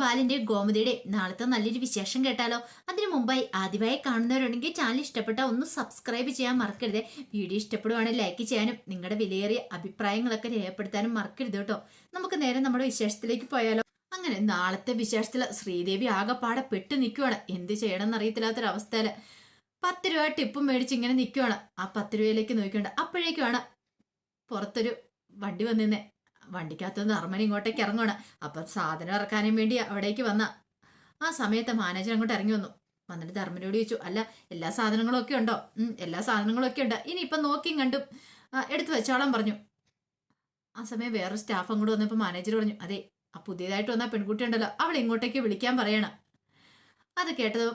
ബാലിന്റെ ഗോമതിയുടെ നാളത്തെ നല്ലൊരു വിശേഷം കേട്ടാലോ? അതിനു മുമ്പായി ആദ്യമായി കാണുന്നവരുണ്ടെങ്കിൽ ചാനൽ ഇഷ്ടപ്പെട്ട ഒന്ന് സബ്സ്ക്രൈബ് ചെയ്യാൻ മറക്കരുത്. വീഡിയോ ഇഷ്ടപ്പെടുവാണെങ്കിൽ ലൈക്ക് ചെയ്യാനും നിങ്ങളുടെ വിലയേറിയ അഭിപ്രായങ്ങളൊക്കെ രേഖപ്പെടുത്താനും മറക്കരുത് കേട്ടോ. നമുക്ക് നേരെ നമ്മുടെ വിശേഷത്തിലേക്ക് പോയാലോ? അങ്ങനെ നാളത്തെ വിശേഷത്തിൽ ശ്രീദേവി ആകെപ്പാടെ പെട്ട് നിൽക്കുവാണ് എന്ത് ചെയ്യണമെന്ന് എന്നറിയത്തില്ലാത്തൊരവസ്ഥയിൽ പത്ത് രൂപ ടിപ്പും മേടിച്ച് ഇങ്ങനെ നിൽക്കുവാണ് ആ പത്ത് രൂപയിലേക്ക് നോക്കിക്കൊണ്ട് അപ്പോഴേക്കുമാണ് പുറത്തൊരു വണ്ടി വന്നിരുന്നേ. വണ്ടിക്കകത്തുനിന്ന് ധർമ്മൻ ഇങ്ങോട്ടേക്ക് ഇറങ്ങുവാണ്. അപ്പം സാധനം ഇറക്കാനും വേണ്ടി അവിടേക്ക് വന്ന. ആ സമയത്ത് മാനേജർ അങ്ങോട്ട് ഇറങ്ങി വന്നു. വന്നിട്ട് ധർമ്മനോട് ചോദിച്ചു അല്ല എല്ലാ സാധനങ്ങളും ഒക്കെ ഉണ്ടോ? എല്ലാ സാധനങ്ങളും ഒക്കെ ഉണ്ട്. ഇനി ഇപ്പം നോക്കിയും കണ്ടും. എടുത്തു വെച്ചോളാൻ പറഞ്ഞു. ആ സമയം വേറെ സ്റ്റാഫ് അങ്ങോട്ട് വന്നപ്പോൾ മാനേജർ പറഞ്ഞു അതെ ആ പുതിയതായിട്ട് വന്ന പെൺകുട്ടി ഉണ്ടല്ലോ അവൾ ഇങ്ങോട്ടേക്ക് വിളിക്കാൻ പറയണം. അത് കേട്ടത്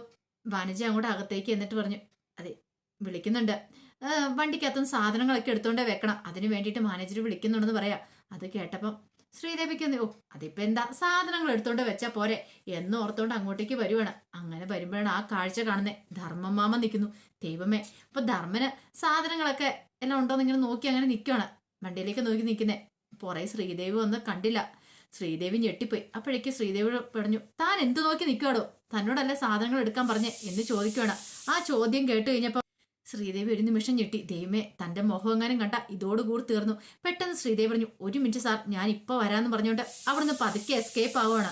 വാണിജ്യ അങ്ങോട്ട് അകത്തേക്ക് എന്നിട്ട് പറഞ്ഞു അതെ വിളിക്കുന്നുണ്ട്. വണ്ടിക്കകത്തുനിന്ന് സാധനങ്ങളൊക്കെ എടുത്തോണ്ട് വെക്കണം. അതിന് വേണ്ടിയിട്ട് മാനേജർ വിളിക്കുന്നുണ്ടെന്ന് പറയാം. അത് കേട്ടപ്പം ശ്രീദേവിക്ക് ഓ അതിപ്പോ എന്താ? സാധനങ്ങൾ എടുത്തോണ്ട് വെച്ചാ പോരെ. എന്ന് ഓർത്തോണ്ട് അങ്ങോട്ടേക്ക് വരുവാണ്. അങ്ങനെ വരുമ്പോഴാണ് ആ കാഴ്ച കാണുന്നത് ധർമ്മം മാമ നിൽക്കുന്നു. ദൈവമേ അപ്പൊ ധർമ്മന് സാധനങ്ങളൊക്കെ എല്ലാം ഉണ്ടോന്ന് ഇങ്ങനെ നോക്കി അങ്ങനെ നിൽക്കുവാണ് വണ്ടിയിലേക്ക് നോക്കി നിൽക്കുന്നേ. പുറ ശ്രീദേവി ഒന്ന് കണ്ടില്ല. ശ്രീദേവി ഞെട്ടിപ്പോയി. അപ്പോഴേക്ക് ശ്രീദേവി പറഞ്ഞു താൻ എന്ത് നോക്കി നിൽക്കുവാടോ തന്നോടല്ലേ സാധനങ്ങൾ എടുക്കാൻ പറഞ്ഞേ? എന്ന് ചോദിക്കുവാണ്. ആ ചോദ്യം കേട്ട് കഴിഞ്ഞപ്പോൾ ശ്രീദേവി ഒരു നിമിഷം ഞെട്ടി. ദൈവമേ തന്റെ മുഖമെങ്ങാനും കണ്ട ഇതോടുകൂടി തീർന്നു. പെട്ടെന്ന് ശ്രീദേവി പറഞ്ഞു ഒരു മിനിറ്റ് സാർ ഞാൻ ഇപ്പൊ വരാന്ന് പറഞ്ഞുകൊണ്ട് അവിടുന്ന് പതുക്കെ എസ്കേപ്പ് ആവുകയാണ്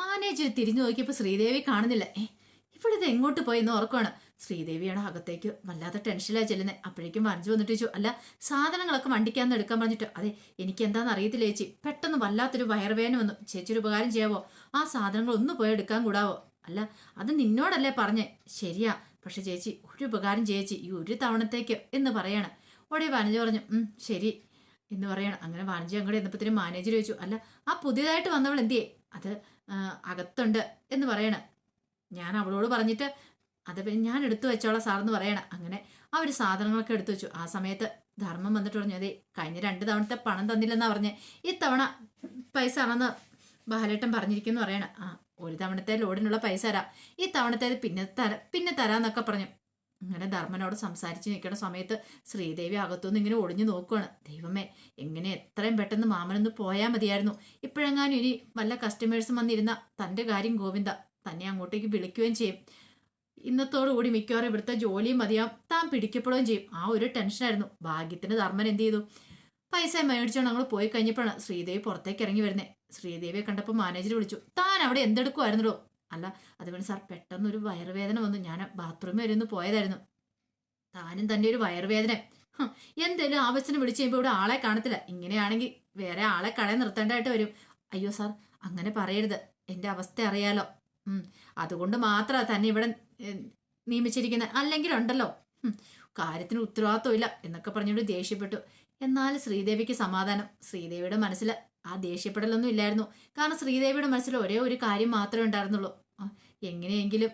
മാനേജർ തിരിഞ്ഞു നോക്കിയപ്പോൾ ശ്രീദേവി കാണുന്നില്ല. ഏ ഇവിടെ എങ്ങോട്ട് പോയെന്ന് ഓർക്കുവാണ്. ശ്രീദേവിയാണ് അകത്തേക്ക് വല്ലാത്ത ടെൻഷനിലാണ് ചെല്ലുന്നത് അപ്പോഴേക്കും വരഞ്ഞു വന്നിട്ട് ചോദിച്ചു അല്ല സാധനങ്ങളൊക്കെ വണ്ടിക്കാന്ന് എടുക്കാൻ പറഞ്ഞിട്ട് അതെ എനിക്ക് എന്താണെന്ന് അറിയത്തില്ല ചേച്ചി. പെട്ടെന്ന് വല്ലാത്തൊരു വയറുവേന വന്നു. ചേച്ചി ഒരു ഉപകാരം ചെയ്യാവോ? ആ സാധനങ്ങൾ ഒന്ന് പോയി എടുക്കാൻ കൂടാവോ? അല്ല അത് നിന്നോടല്ലേ പറഞ്ഞേ. ശരിയാ പക്ഷെ ചേച്ചി ഒരു ഉപകാരം ചേച്ചി ഈ ഒരു തവണത്തേക്ക് എന്ന് പറയാണ്. ഉടനെ വാണിജ്യ പറഞ്ഞു ശരി എന്ന് പറയണം. അങ്ങനെ വാണിജ്യം അങ്ങോട്ട് എന്നപ്പത്തിന് മാനേജർ ചോദിച്ചു അല്ല ആ പുതിയതായിട്ട് വന്നവൾ എന്തിയേ? അത് അകത്തുണ്ട് എന്ന് പറയണ. ഞാൻ അവളോട് പറഞ്ഞിട്ട് അത് ഞാൻ എടുത്തു വെച്ചോളാം എന്ന് പറയണം. അങ്ങനെ ആ ഒരു സാധനങ്ങളൊക്കെ എടുത്തു വെച്ചു. ആ സമയത്ത് ധർമ്മം വന്നിട്ട് പറഞ്ഞു അതെ കഴിഞ്ഞ രണ്ട് തവണത്തെ പണം തന്നില്ലെന്നാ പറഞ്ഞേ. ഇത്തവണ പൈസ ആണെന്ന് ബാലേട്ടൻ പറഞ്ഞിരിക്കുന്നു പറയണ. ആ ഒരു തവണത്തെ ലോഡിനുള്ള പൈസ തരാം. ഈ തവണത്തേത് പിന്നെ തര പിന്നെ തരാന്നൊക്കെ പറഞ്ഞു. അങ്ങനെ ധർമ്മനോട് സംസാരിച്ച് നിൽക്കുന്ന സമയത്ത് ശ്രീദേവി അകത്തുനിന്ന് ഇങ്ങനെ ഒളിഞ്ഞു നോക്കുവാണ്. ദൈവമേ എങ്ങനെ എത്രയും പെട്ടെന്ന് മാമനൊന്ന് പോയാൽ മതിയായിരുന്നു. ഇപ്പോഴെങ്ങാനും ഇനി വല്ല കസ്റ്റമേഴ്സും വന്നിരുന്ന തന്റെ കാര്യം ഗോവിന്ദ തന്നെ അങ്ങോട്ടേക്ക് വിളിക്കുകയും ചെയ്യും. ഇന്നത്തോടുകൂടി മിക്കവാറും ഇവിടുത്തെ ജോലിയും മതിയാവും. താൻ പിടിക്കപ്പെടുകയും ചെയ്യും. ആ ഒരു ടെൻഷനായിരുന്നു ഭാഗ്യത്തിന് ധർമ്മൻ എന്ത് ചെയ്തു? പൈസ മേടിച്ചോണ്ട് ഞങ്ങൾ പോയി കഴിഞ്ഞപ്പോഴാണ് ശ്രീദേവി പുറത്തേക്ക് ഇറങ്ങി വരുന്നത് ശ്രീദേവിയെ കണ്ടപ്പോൾ മാനേജർ വിളിച്ചു താൻ അവിടെ എന്തെടുക്കുമായിരുന്നല്ലോ അല്ല അതുകൊണ്ട് സാർ പെട്ടെന്ന് ഒരു വയറുവേദന വന്നു. ഞാൻ ബാത്റൂമിൽ വരെ ഒന്ന് പോയതായിരുന്നു. താനും തന്നെ ഒരു വയറുവേദന എന്തേലും ആവശ്യത്തിന് വിളിച്ചു കഴിയുമ്പോൾ ഇവിടെ ആളെ കാണത്തില്ല. ഇങ്ങനെയാണെങ്കിൽ വേറെ ആളെ കടയിൽ നിർത്തേണ്ടതായിട്ട് വരും. അയ്യോ സാർ അങ്ങനെ പറയരുത്. എന്റെ അവസ്ഥ അറിയാലോ. അതുകൊണ്ട് മാത്രമാണ് തന്നെ ഇവിടെ നിയമിച്ചിരിക്കുന്ന. നിയമിച്ചിരിക്കുന്നത് അല്ലെങ്കിൽ ഉണ്ടല്ലോ കാര്യത്തിന് ഉത്തരവാദിത്വം ഇല്ല എന്നൊക്കെ പറഞ്ഞുകൊണ്ട് ദേഷ്യപ്പെട്ടു. എന്നാൽ ശ്രീദേവിക്ക് സമാധാനം. ശ്രീദേവിയുടെ മനസ്സിൽ ആ ദേഷ്യപ്പെടലൊന്നും ഇല്ലായിരുന്നു. കാരണം ശ്രീദേവിയുടെ മനസ്സിൽ ഒരേ ഒരു കാര്യം മാത്രമേ ഉണ്ടായിരുന്നുള്ളൂ. എങ്ങനെയെങ്കിലും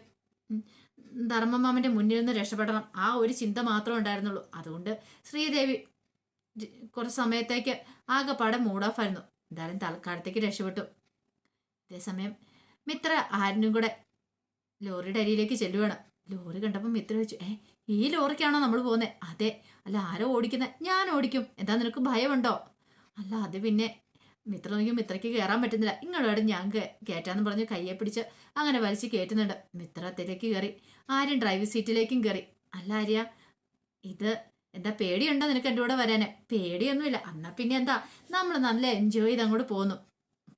ധർമ്മമാമന്റെ മുന്നിൽ നിന്ന് രക്ഷപ്പെടണം. ആ ഒരു ചിന്ത മാത്രമേ ഉണ്ടായിരുന്നുള്ളൂ. അതുകൊണ്ട് ശ്രീദേവി കുറച്ച് സമയത്തേക്ക് ആകെപ്പാടെ മൂഡ് ഓഫ് ആയിരുന്നു. എന്തായാലും തൽക്കാലത്തേക്ക് രക്ഷപ്പെട്ടു. അതേസമയം മിത്ര ആരിനും കൂടെ ലോറിയുടെ അരിയിലേക്ക് ചെല്ലുവാണ്. ലോറി കണ്ടപ്പോൾ മിത്ര വെച്ചു ഏ ഈ ലോറിക്കാണോ നമ്മൾ പോകുന്നത് അതെ. അല്ല ആരോ ഓടിക്കുന്നത് ഞാൻ ഓടിക്കും. എന്താ നിനക്ക് ഭയമുണ്ടോ? അല്ല അത് പിന്നെ മിത്ര നോക്കി മിത്രയ്ക്ക് കയറാൻ പറ്റുന്നില്ല. ഇങ്ങോട്ട് ഞാൻ കയറ്റാന്ന് പറഞ്ഞ് കയ്യെ പിടിച്ച് അങ്ങനെ വലിച്ച് കയറ്റുന്നുണ്ട് മിത്ര അത്തേക്ക് കയറി ആരും ഡ്രൈവിംഗ് സീറ്റിലേക്കും കയറി അല്ല ആര്യ ഇത് എന്താ പേടിയുണ്ടോ നിനക്ക് എന്റെ കൂടെ വരാന്? പേടിയൊന്നുമില്ല. എന്നാ പിന്നെ എന്താ? നമ്മൾ നല്ല എൻജോയ് ചെയ്ത് അങ്ങോട്ട് പോന്നു.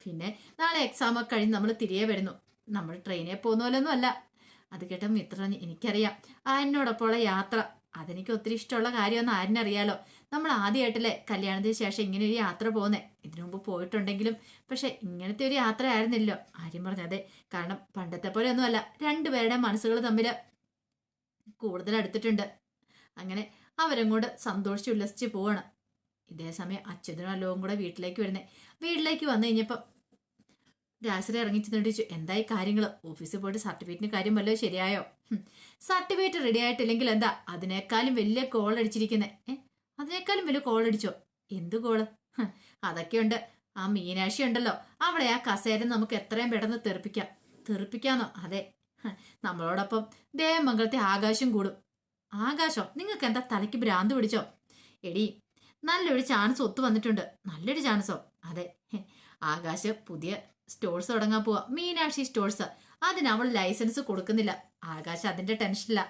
പിന്നെ നാളെ എക്സാം ഒക്കെ കഴിഞ്ഞ് നമ്മൾ തിരികെ വരുന്നു. നമ്മൾ ട്രെയിനിൽ പോകുന്ന പോലൊന്നും അല്ല. അത് കേട്ട മിത്ര എനിക്കറിയാം. ആ എന്നോടൊപ്പമുള്ള യാത്ര. അതെനിക്ക് ഒത്തിരി ഇഷ്ടമുള്ള കാര്യമൊന്നും ആരിനറിയാലോ? നമ്മൾ ആദ്യമായിട്ടല്ലേ കല്യാണത്തിന് ശേഷം ഇങ്ങനെ ഒരു യാത്ര പോകുന്നേ? ഇതിനു മുമ്പ് പോയിട്ടുണ്ടെങ്കിലും പക്ഷെ ഇങ്ങനത്തെ ഒരു യാത്ര ആയിരുന്നില്ലോ ആര്യം പറഞ്ഞു അതെ. കാരണം പണ്ടത്തെ പോലെ ഒന്നുമല്ല രണ്ടുപേരുടെ മനസ്സുകൾ തമ്മിൽ കൂടുതൽ അടുത്തിട്ടുണ്ട്. അങ്ങനെ അവരും കൂടെ സന്തോഷിച്ച് ഉല്ലസിച്ച് പോവാണ്. ഇതേ സമയം അച്യുതനും അല്ലവും കൂടെ വീട്ടിലേക്ക് വരുന്നേ. വീട്ടിലേക്ക് വന്നു കഴിഞ്ഞപ്പം രാത്രി ഇറങ്ങി ചെന്നിട്ട് ചോദിച്ചു എന്തായി കാര്യങ്ങൾ ഓഫീസിൽ പോയിട്ട് സർട്ടിഫിക്കറ്റിന് കാര്യം വല്ലതും ശരിയായോ? സർട്ടിഫിക്കറ്റ് റെഡി ആയിട്ടില്ലെങ്കിൽ എന്താ അതിനേക്കാളും വലിയ കോൾ അടിച്ചിരിക്കുന്നത് ഏ? അതിനേക്കാളും വലിയ കോൾ അടിച്ചോ? എന്ത് കോൾ അതൊക്കെയുണ്ട് ആ മീനാക്ഷി ഉണ്ടല്ലോ. അവളെ ആ കസേര നമുക്ക് എത്രയും പെട്ടെന്ന് തെറിപ്പിക്കാം. തെറിപ്പിക്കാന്നോ? അതെ. നമ്മളോടൊപ്പം ദേവമംഗലത്തെ ആകാശം കൂടും. ആകാശോ? നിങ്ങൾക്ക് എന്താ തലയ്ക്ക് ഭ്രാന്ത് പിടിച്ചോ? എടി നല്ലൊരു ചാൻസ് ഒത്തു വന്നിട്ടുണ്ട്. നല്ലൊരു ചാൻസോ അതെ. ആകാശ് പുതിയ സ്റ്റോഴ്സ് തുടങ്ങാൻ പോവാ. മീനാക്ഷി സ്റ്റോഴ്സ് അതിന് അവൾ ലൈസൻസ് കൊടുക്കുന്നില്ല. ആകാശ് അതിന്റെ ടെൻഷനില്ല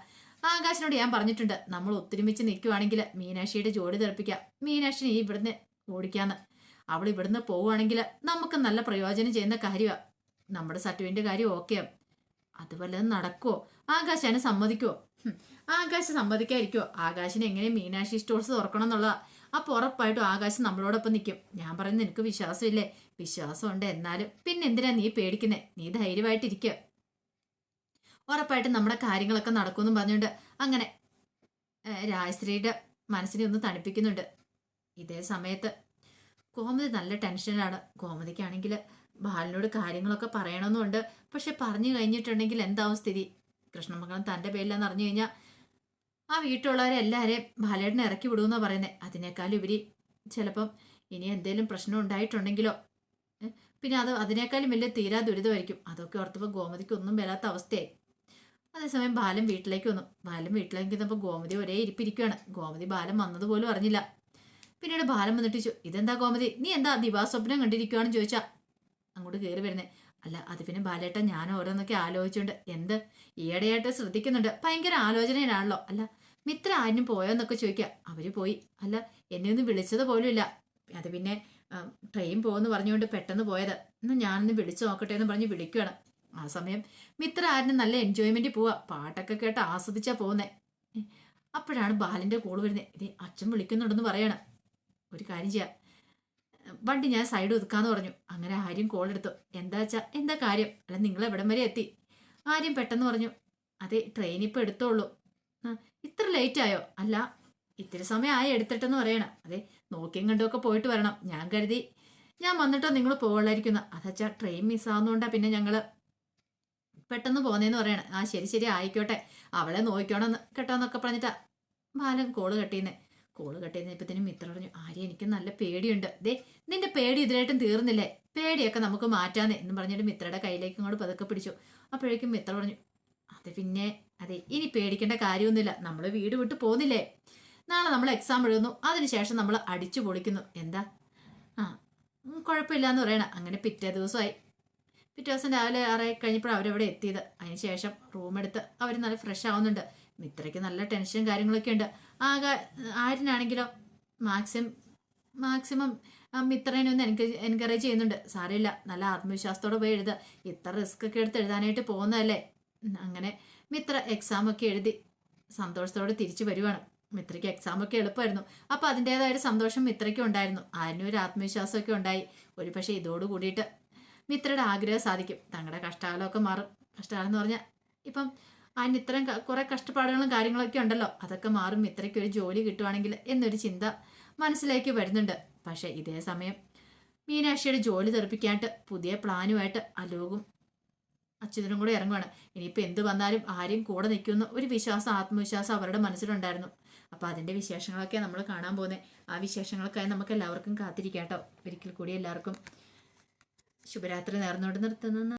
ആകാശിനോട് ഞാൻ പറഞ്ഞിട്ടുണ്ട് നമ്മൾ ഒത്തൊരുമിച്ച് നിൽക്കുവാണെങ്കിൽ മീനാക്ഷിയുടെ ജോലി മീനാക്ഷി നീ ഇവിടുന്ന് ഓടിക്കാന്ന്. അവൾ ഇവിടുന്ന് പോവുകയാണെങ്കിൽ നമുക്ക് നല്ല പ്രയോജനം ചെയ്യുന്ന കാര്യമാണ് നമ്മുടെ സർട്ടിഫിക്കറ്റ് കാര്യം ഓക്കെയാ അത് വല്ലതും നടക്കുമോ ആകാശ് അതിനെ സമ്മതിക്കുമോ ആകാശ് സമ്മതിക്കാതിരിക്കുമോ ആകാശിന് എങ്ങനെ മീനാക്ഷി സ്റ്റോഴ്സ് തുറക്കണം എന്നുള്ളതാ അപ്പോൾ ഉറപ്പായിട്ടും ആകാശം നമ്മളോടൊപ്പം നിൽക്കും ഞാൻ പറയുന്നത് നിനക്ക് വിശ്വാസമില്ലേ? വിശ്വാസമുണ്ട് എന്നാലും. പിന്നെ എന്തിനാ നീ പേടിക്കുന്നേ? നീ ധൈര്യമായിട്ടിരിക്കുക ഉറപ്പായിട്ടും നമ്മുടെ കാര്യങ്ങളൊക്കെ നടക്കുമെന്നും പറഞ്ഞുകൊണ്ട് അങ്ങനെ രാജശ്രീയുടെ മനസ്സിനെ ഒന്ന് തണുപ്പിക്കുന്നുണ്ട്. ഇതേ സമയത്ത് ഗോമതി നല്ല ടെൻഷനിലാണ്. ഗോമതിക്കാണെങ്കിൽ ബാലിനോട് കാര്യങ്ങളൊക്കെ പറയണമെന്നുണ്ട് പക്ഷെ പറഞ്ഞു കഴിഞ്ഞിട്ടുണ്ടെങ്കിൽ എന്താവും സ്ഥിതി? കൃഷ്ണമംഗലം തന്റെ പേരിലെന്ന് അറിഞ്ഞു കഴിഞ്ഞാൽ ആ വീട്ടിലുള്ളവരെ എല്ലാവരെയും ബാലേട്ടനെ ഇറക്കി വിടുമെന്നാണ് പറയുന്നത് അതിനേക്കാൾ ഉപരി ചിലപ്പം ഇനി എന്തെങ്കിലും പ്രശ്നം ഉണ്ടായിട്ടുണ്ടെങ്കിലോ പിന്നെ അത് അതിനേക്കാളും വലിയ തീരാ ദുരിതമായിരിക്കും. അതൊക്കെ ഓർത്തപ്പോൾ ഗോമതിക്ക് ഒന്നും വരാത്ത അവസ്ഥയായി. അതേസമയം ബാലൻ വീട്ടിലേക്ക് വന്നു. ബാലൻ വീട്ടിലേക്ക് വന്നപ്പോൾ ഗോമതി ഒരേ ഇരിപ്പിരിക്കുകയാണ് ഗോമതി ബാലൻ വന്നതുപോലും അറിഞ്ഞില്ല. പിന്നീട് ബാലൻ വന്നിട്ട് ചോദിച്ചു ഇതെന്താ ഗോമതി? നീ എന്താ ദിവാസ്വപ്നം കണ്ടിരിക്കുകയാണെന്ന് ചോദിച്ചാ? അങ്ങോട്ട് കയറി വരുന്നേ. അല്ല അത് പിന്നെ ബാലേട്ടൻ ഞാൻ ഓരോന്നൊക്കെ ആലോചിച്ചുകൊണ്ട് എന്ത്? ഈയിടെയായിട്ട് ശ്രദ്ധിക്കുന്നുണ്ട്. ഭയങ്കര ആലോചനയിലാണല്ലോ. അല്ല മിത്ര ആരും പോയോ എന്നൊക്കെ ചോദിക്കുക. അവർ പോയി. അല്ല എന്നെ ഒന്ന് വിളിച്ചത് പോലുമില്ല. അത് പിന്നെ ട്രെയിൻ പോകുമെന്ന് പറഞ്ഞുകൊണ്ട് പെട്ടെന്ന് പോയത്. എന്നാൽ ഞാനൊന്ന് വിളിച്ചു നോക്കട്ടെ എന്ന് പറഞ്ഞ് വിളിക്കുകയാണ് ആ സമയം മിത്ര ആരും നല്ല എൻജോയ്മെന്റ് പോവാ. പാട്ടൊക്കെ കേട്ട് ആസ്വദിച്ചാ പോകുന്നേ അപ്പോഴാണ് ബാലന്റെ കോൾ വരുന്നത് ഇത് അച്ഛൻ വിളിക്കുന്നുണ്ടെന്ന് പറയണം. ഒരു കാര്യം ചെയ്യാം. വണ്ടി ഞാൻ സൈഡ് ഒതുക്കാന്ന് പറഞ്ഞു. അങ്ങനെ ആര്യം കോൾ എടുത്തു. എന്താ വെച്ചാ എന്താ കാര്യം? അല്ല നിങ്ങൾ എവിടം വരെ എത്തി? ആര്യം പെട്ടെന്ന് പറഞ്ഞു. അതെ ട്രെയിൻ ഇപ്പോൾ എടുത്തോളൂ. ഇത്ര ലേറ്റ് ആയോ? അല്ല ഇത്തിരി സമയം ആയി എടുത്തിട്ടെന്ന് പറയണം. അതെ നോക്കിയും കണ്ടുമൊക്കെ പോയിട്ട് വരണം. ഞാൻ കരുതി ഞാൻ വന്നിട്ടോ നിങ്ങൾ പോകുള്ളായിരിക്കുന്നു അതച്ചാ ട്രെയിൻ മിസ്സാവുന്നതുകൊണ്ടാ പിന്നെ ഞങ്ങൾ പെട്ടെന്ന് പോന്നേന്ന് പറയണം. ആ ശരി ശരി ആയിക്കോട്ടെ. അവളെ നോക്കിക്കോണം കേട്ടോന്നൊക്കെ പറഞ്ഞിട്ടാ ബാലൻ കോൾ കട്ടിയുന്നേ കോൾ കട്ടിയുന്നപ്പത്തിന് മിത്ര പറഞ്ഞു ആര്യ എനിക്ക് നല്ല പേടിയുണ്ട്. ദേ നിന്റെ പേടി ഇതിലായിട്ടും തീർന്നില്ലേ? പേടിയൊക്കെ നമുക്ക് മാറ്റാന്നേ എന്ന് പറഞ്ഞിട്ട് മിത്രയുടെ കയ്യിലേക്ക് ഇങ്ങോട്ട് പതുക്കെ പിടിച്ചു. അപ്പോഴേക്കും മിത്ര പറഞ്ഞു അത് പിന്നെ അതെ ഇനി പേടിക്കേണ്ട കാര്യമൊന്നുമില്ല. നമ്മൾ വീട് വിട്ട് പോകുന്നില്ലേ? നാളെ നമ്മൾ എക്സാം എഴുതുന്നു. അതിനുശേഷം നമ്മൾ അടിച്ചു പൊളിക്കുന്നു. എന്താ? ആ കുഴപ്പമില്ല എന്ന് പറയണ. അങ്ങനെ പിറ്റേ ദിവസമായി. പിറ്റേ ദിവസം രാവിലെ ആറായി കഴിഞ്ഞപ്പോൾ അവരവിടെ എത്തിയത്. അതിനുശേഷം റൂം എടുത്ത് അവർ നല്ല ഫ്രഷ് ആവുന്നുണ്ട്. മിത്രയ്ക്ക് നല്ല ടെൻഷനും കാര്യങ്ങളൊക്കെ ഉണ്ട്. ആകെ ആരിനാണെങ്കിലോ മാക്സിമം മാക്സിമം മിത്രനെ ഒന്ന് എൻകറേജ് എൻകറേജ് ചെയ്യുന്നുണ്ട്. സാരമില്ല. നല്ല ആത്മവിശ്വാസത്തോടെ പോയി എഴുതുക. ഇത്ര റിസ്ക് ഒക്കെ എടുത്ത് എഴുതാനായിട്ട് പോകുന്നതല്ലേ? അങ്ങനെ മിത്ര എക്സാം ഒക്കെ എഴുതി സന്തോഷത്തോടെ തിരിച്ചു വരുവാണ്. മിത്രയ്ക്ക് എക്സാം ഒക്കെ എളുപ്പമായിരുന്നു. അപ്പൊ അതിന്റെതായ ഒരു സന്തോഷം മിത്രയ്ക്കും ഉണ്ടായിരുന്നു. ആരിനും ഒരു ആത്മവിശ്വാസമൊക്കെ ഉണ്ടായി. ഒരു പക്ഷേ ഇതോട് കൂടിയിട്ട് മിത്രയുടെ ആഗ്രഹം സാധിക്കും. തങ്ങളുടെ കഷ്ടകാലമൊക്കെ മാറും. കഷ്ടകാലം എന്ന് പറഞ്ഞാൽ ഇപ്പം അതിന് ഇത്രയും കുറെ കഷ്ടപ്പാടുകളും കാര്യങ്ങളൊക്കെ ഉണ്ടല്ലോ. അതൊക്കെ മാറും. ഇത്രയ്ക്ക് ഒരു ജോലി കിട്ടുവാണെങ്കിൽ എന്നൊരു ചിന്ത മനസ്സിലേക്ക് വരുന്നുണ്ട്. പക്ഷേ ഇതേ സമയം മീനാക്ഷിയുടെ ജോലി തെറിപ്പിക്കാനായിട്ട് പുതിയ പ്ലാനുമായിട്ട് അലോകും അച്യുതനും കൂടെ ഇറങ്ങുവാണ്. ഇനിയിപ്പോൾ എന്ത് വന്നാലും ആരും കൂടെ നിൽക്കുന്ന ഒരു വിശ്വാസം ആത്മവിശ്വാസം അവരുടെ മനസ്സിലുണ്ടായിരുന്നു. അപ്പോൾ അതിന്റെ വിശേഷങ്ങളൊക്കെ നമ്മൾ കാണാൻ പോകുന്നത് ആ വിശേഷങ്ങൾക്കായി നമുക്ക് എല്ലാവർക്കും കാത്തിരിക്കാം കേട്ടോ ഒരിക്കൽ കൂടി എല്ലാവർക്കും ശുഭരാത്രി നേർന്നുകൊണ്ട് നിർത്തുന്നു.